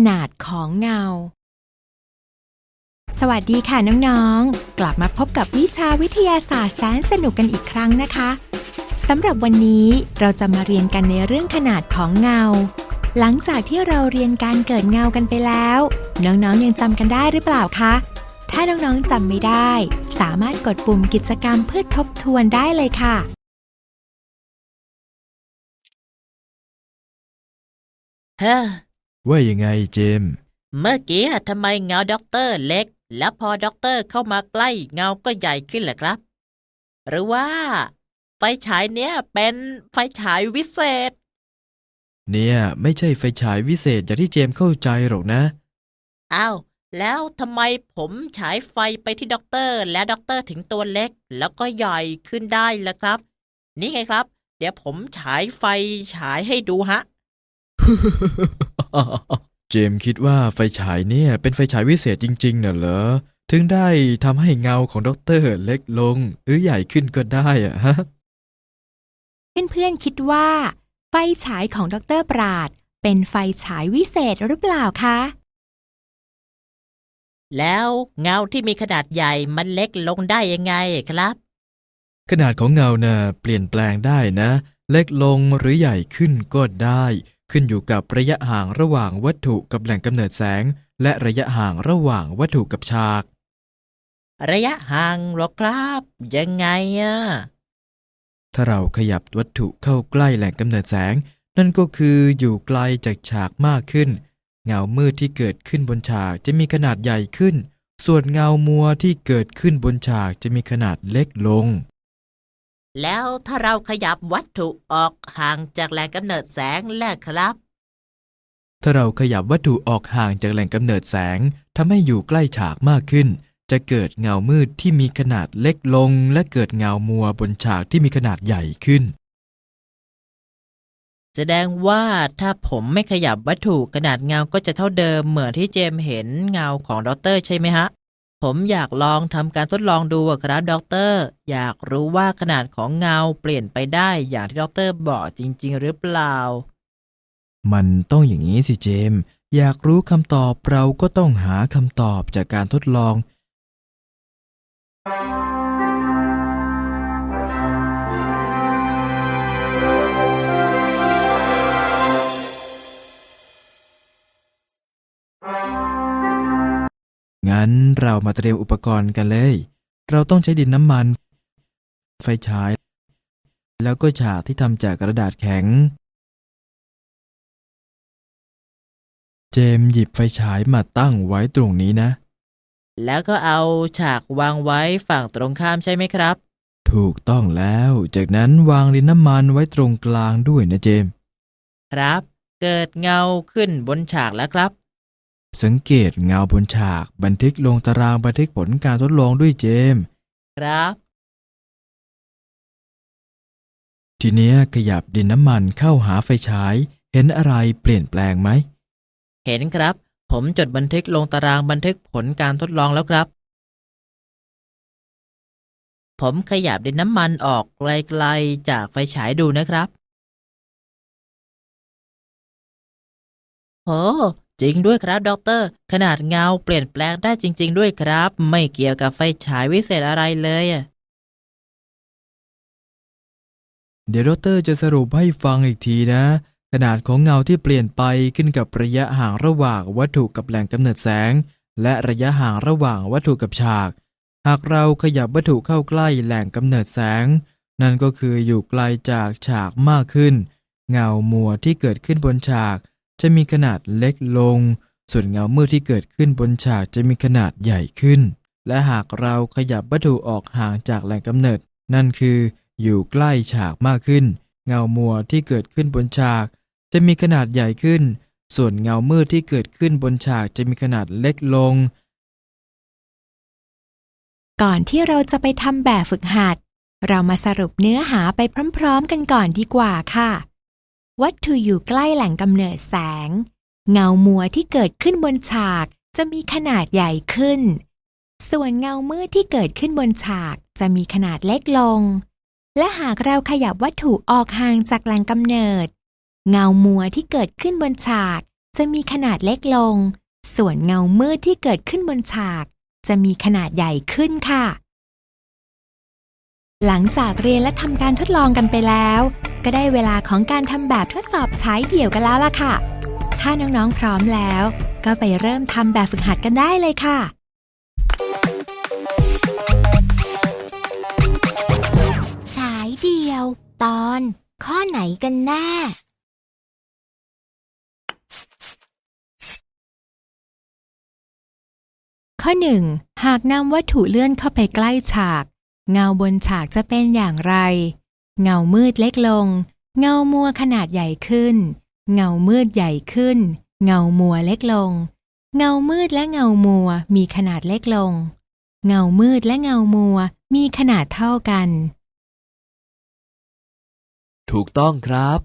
ขนาดของเงา สวัสดีค่ะน้องๆ กลับมาพบกับวิชาวิทยาศาสตร์แสนสนุกกันอีกครั้งนะคะสำหรับวันนี้เราจะมาเรียนกันในเรื่องขนาดของเงา หลังจากที่เราเรียนการเกิดเงากันไปแล้ว น้องๆยังจำกันได้หรือเปล่าคะ ถ้าน้องๆจำไม่ได้ สามารถกดปุ่มกิจกรรมเพื่อทบทวนได้เลยค่ะเฮ้อ ว่ายังไงเจมส์เมื่อกี้อะทำไมเงาด็อกเตอร์เล็ก แล้วพอด็อกเตอร์เข้ามาใกล้เงาก็ใหญ่ขึ้นเหรอครับ หรือว่า ไฟฉายเนี้ยเป็นไฟฉายวิเศษ เนี่ยไม่ใช่ไฟฉายวิเศษอย่างที่เจมส์เข้าใจหรอกนะอ้าวแล้วทำไมผมฉายไฟไปที่ด็อกเตอร์และด็อกเตอร์ถึงตัวเล็ก แล้วก็ใหญ่ขึ้นได้ล่ะครับ นี่ไงครับ เดี๋ยวผมฉายไฟฉายให้ดูฮะ เจมส์คิดว่าไฟฉายเนี่ยเป็นไฟฉายวิเศษจริงๆน่ะเหรอ ถึงได้ทำให้เงาของด็อกเตอร์เล็กลงหรือใหญ่ขึ้นก็ได้อะฮะ เพื่อนๆคิดว่า ไฟฉายของดรปราด เป็นไฟฉายวิเศษหรือเปล่าคะ แล้วเงาที่มีขนาดใหญ่มันเล็กลงได้ยังไงครับ ขนาดของเงาน่ะเปลี่ยนแปลงได้นะ เล็กลงหรือใหญ่ขึ้นก็ได้ ขึ้นอยู่กับระยะห่างระหว่างวัตถุกับแหล่งกำเนิดแสง และระยะห่างระหว่างวัตถุกับฉาก ระยะห่างหรอครับ ยังไงอะถ้าเราขยับวัตถุเข้าใกล้แหล่งกำเนิดแสง นั่นก็คืออยู่ไกลจากฉากมากขึ้น เงามืดที่เกิดขึ้นบนฉากจะมีขนาดใหญ่ขึ้น ส่วนเงามัวที่เกิดขึ้นบนฉากจะมีขนาดเล็กลง แล้วถ้าเราขยับวัตถุออกห่างจากแหล่งกำเนิดแสงแหละครับ ถ้าเราขยับวัตถุออกห่างจากแหล่งกำเนิดแสงทำให้อยู่ใกล้ฉากมากขึ้น จะเกิดเงามืดที่มีขนาดเล็กลง และเกิดเงามัวบนฉากที่มีขนาดใหญ่ขึ้น แสดงว่าถ้าผมไม่ขยับวัตถุขนาดเงาก็จะเท่าเดิมเหมือนที่เจมส์เห็นเงาของด็อกเตอร์ใช่ไหมฮะ ผมอยากลองทำการทดลองดูครับด็อกเตอร์ อยากรู้ว่าขนาดของเงาเปลี่ยนไปได้อย่างที่ด็อกเตอร์บอกจริง ๆ หรือเปล่า มันต้องอย่างนี้สิเจมส์อยากรู้คำตอบเราก็ต้องหาคำตอบจากการทดลอง งั้นเรามาเตรียมอุปกรณ์กันเลย เราต้องใช้ดินน้ำมัน ไฟฉาย แล้วก็ฉากที่ทำจากกระดาษแข็ง เจมส์หยิบไฟฉายมาตั้งไว้ตรงนี้นะ แล้วก็เอาฉากวางไว้ฝั่งตรงข้ามใช่ไหมครับ ถูกต้องแล้ว จากนั้นวางดินน้ำมันไว้ตรงกลางด้วยนะเจมส์ครับ เกิดเงาขึ้นบนฉากแล้วครับ สังเกตเงาบนฉากบันทึกลงตารางบันทึกผลการทดลองด้วยเจมส์ครับ ทีเนี้ยขยับดินน้ำมันเข้าหาไฟฉาย เห็นอะไรเปลี่ยนแปลงไหม เห็นครับ ผมจดบันทึกลงตารางบันทึกผลการทดลองแล้วครับ ผมขยับดินน้ำมันออกไกลๆจากไฟฉายดูนะครับ โอ้ จริงด้วยครับด็อกเตอร์ขนาดเงาเปลี่ยนแปลงได้จริง ๆ ด้วยครับ ไม่เกี่ยวกับไฟฉายวิเศษอะไรเลยเดี๋ยวด็อกเตอร์จะสรุปให้ฟังอีกทีนะ ขนาดของเงาที่เปลี่ยนไปขึ้นกับระยะห่างระหว่างวัตถุกับแหล่งกำเนิดแสง และระยะห่างระหว่างวัตถุกับฉาก หากเราขยับวัตถุเข้าใกล้แหล่งกำเนิดแสง นั่นก็คืออยู่ไกลจากฉากมากขึ้น เงามัวที่เกิดขึ้นบนฉาก จะมีขนาดเล็กลง ส่วนเงามืดที่เกิดขึ้นบนฉากจะมีขนาดใหญ่ขึ้น และหากเราขยับวัตถุออกห่างจากแหล่งกำเนิด นั่นคืออยู่ใกล้ฉากมากขึ้น เงามัวที่เกิดขึ้นบนฉาก จะมีขนาดใหญ่ขึ้น ส่วนเงามืดที่เกิดขึ้นบนฉากจะมีขนาดเล็กลง ก่อนที่เราจะไปทำแบบฝึกหัด เรามาสรุปเนื้อหาไปพร้อม ๆ กันก่อนดีกว่าค่ะ วัตถุอยู่ใกล้แหล่งกำเนิดแสง เงามัวที่เกิดขึ้นบนฉากจะมีขนาดใหญ่ขึ้น ส่วนเงามืดที่เกิดขึ้นบนฉากจะมีขนาดเล็กลง และหากเราขยับวัตถุออกห่างจากแหล่งกำเนิด เงามัวที่เกิดขึ้นบนฉากจะมีขนาดเล็กลง ส่วนเงามืดที่เกิดขึ้นบนฉาก จะมีขนาดใหญ่ขึ้นค่ะ หลังจากเรียนและทำการทดลองกันไปแล้ว ก็ได้เวลาของการทำแบบทดสอบใช้เดี่ยวกันแล้วล่ะค่ะ ถ้าน้องๆพร้อมแล้ว ก็ไปเริ่มทำแบบฝึกหัดกันได้เลยค่ะฉายเดียว ตอน ข้อไหนกันแน่ ข้อหนึ่งหากนำวัตถุเลื่อนเข้าไปใกล้ฉาก เงาบนฉากจะเป็นอย่างไร เงามืดเล็กลง เงามัวขนาดใหญ่ขึ้น เงามืดใหญ่ขึ้น เงามัวเล็กลง เงามืดและเงามัวมีขนาดเล็กลง เงามืดและเงามัวมีขนาดเท่ากัน ถูกต้องครับ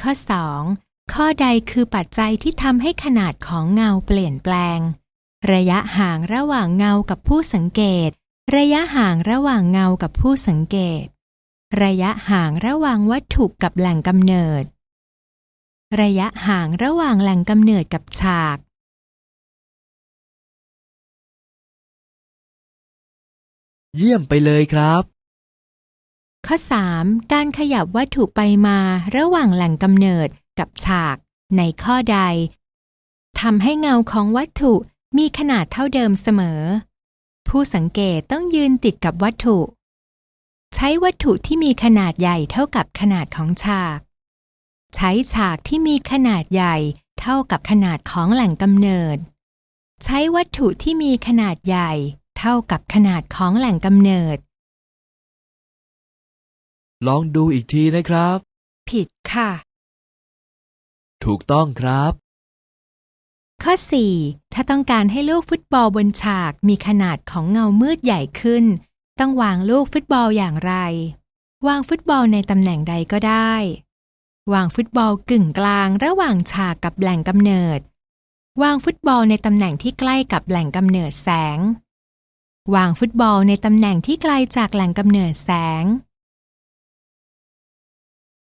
ข้อ 2. ข้อใดคือปัจจัยที่ทำให้ขนาดของเงาเปลี่ยนแปลง ระยะห่างระหว่างเงากับผู้สังเกต ระยะห่างระหว่างเงากับผู้สังเกต ระยะห่างระหว่างวัตถุกับแหล่งกำเนิด ระยะห่างระหว่างแหล่งกำเนิดกับฉาก เยี่ยมไปเลยครับ ข้อ 3. การขยับวัตถุไปมาระหว่างแหล่งกำเนิดกับฉาก ในข้อใดทำให้เงาของวัตถุมีขนาดเท่าเดิมเสมอ ผู้สังเกตต้องยืนติดกับวัตถุ ใช้วัตถุที่มีขนาดใหญ่เท่ากับขนาดของฉาก ใช้ฉากที่มีขนาดใหญ่เท่ากับขนาดของแหล่งกำเนิด ใช้วัตถุที่มีขนาดใหญ่ เท่ากับขนาดของแหล่งกำเนิด ลองดูอีกทีนะครับ ผิดค่ะ ถูกต้องครับ ข้อ 4. ถ้าต้องการให้ลูกฟุตบอลบนฉากมีขนาดของเงามืดใหญ่ขึ้น ต้องวางลูกฟุตบอลอย่างไร วางฟุตบอลในตำแหน่งใดก็ได้ วางฟุตบอลกึ่งกลางระหว่างฉากกับแหล่งกำเนิด วางฟุตบอลในตำแหน่งที่ใกล้กับแหล่งกำเนิดแสง วางฟุตบอลในตำแหน่งที่ไกลจากแหล่งกำเนิดแสง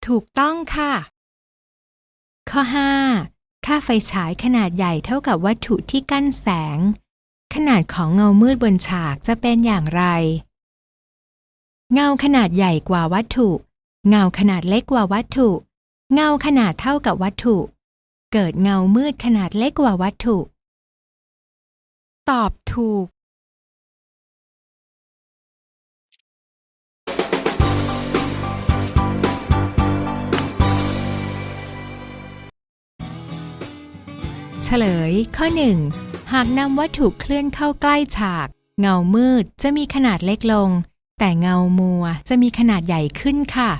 ถูกต้องค่ะ ข้อ 5. ถ้าไฟฉายขนาดใหญ่เท่ากับวัตถุที่กั้นแสง ขนาดของเงามืดบนฉากจะเป็นอย่างไร เงาขนาดใหญ่กว่าวัตถุ เงาขนาดเล็กกว่าวัตถุ เงาขนาดเท่ากับวัตถุ เกิดเงามืดขนาดเล็กกว่าวัตถุ ตอบถูก ฉลย ข้อ 1 หากนำวัตถุเคลื่อนเข้าใกล้ฉาก เงามืดจะมีขนาดเล็กลง แต่เงามัวจะมีขนาดใหญ่ขึ้นค่ะ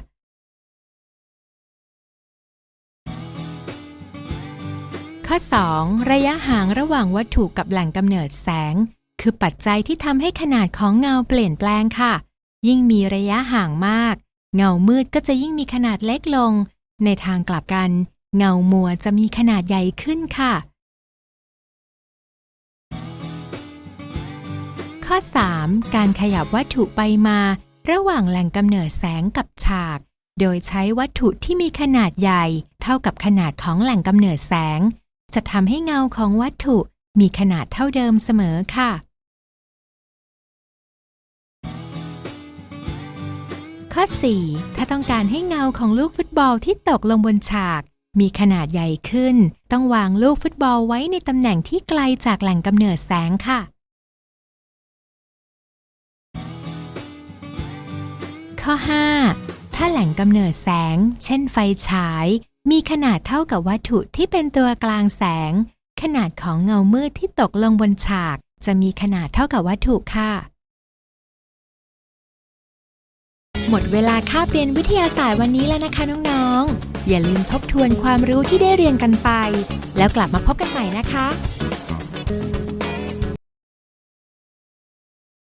ข้อ 2 ระยะห่างระหว่างวัตถุกับแหล่งกำเนิดแสง คือปัจจัยที่ทำให้ขนาดของเงาเปลี่ยนแปลงค่ะ ยิ่งมีระยะห่างมาก เงามืดก็จะยิ่งมีขนาดเล็กลง ในทางกลับกันเงามัวจะมีขนาดใหญ่ขึ้นค่ะ ข้อ 3 การขยับวัตถุไปมา ระหว่างแหล่งกำเนิดแสงกับฉาก โดยใช้วัตถุที่มีขนาดใหญ่ เท่ากับขนาดของแหล่งกำเนิดแสง จะทำให้เงาของวัตถุมีขนาดเท่าเดิมเสมอค่ะ ข้อ 4 ถ้าต้องการให้เงาของลูกฟุตบอลที่ตกลงบนฉาก มีขนาดใหญ่ขึ้น ต้องวางลูกฟุตบอลไว้ในตำแหน่งที่ไกลจากแหล่งกำเนิดแสงค่ะ ข้อ 5 ถ้าแหล่งกำเนิดแสง เช่นไฟฉาย มีขนาดเท่ากับวัตถุที่เป็นตัวกลางแสง ขนาดของเงามืดที่ตกลงบนฉาก จะมีขนาดเท่ากับวัตถุค่ะ หมดเวลาคาบเรียนวิทยาศาสตร์วันนี้แล้วนะคะน้องๆ อย่าลืมทบทวนความรู้ที่ได้เรียนกันไป แล้วกลับมาพบกันใหม่นะคะ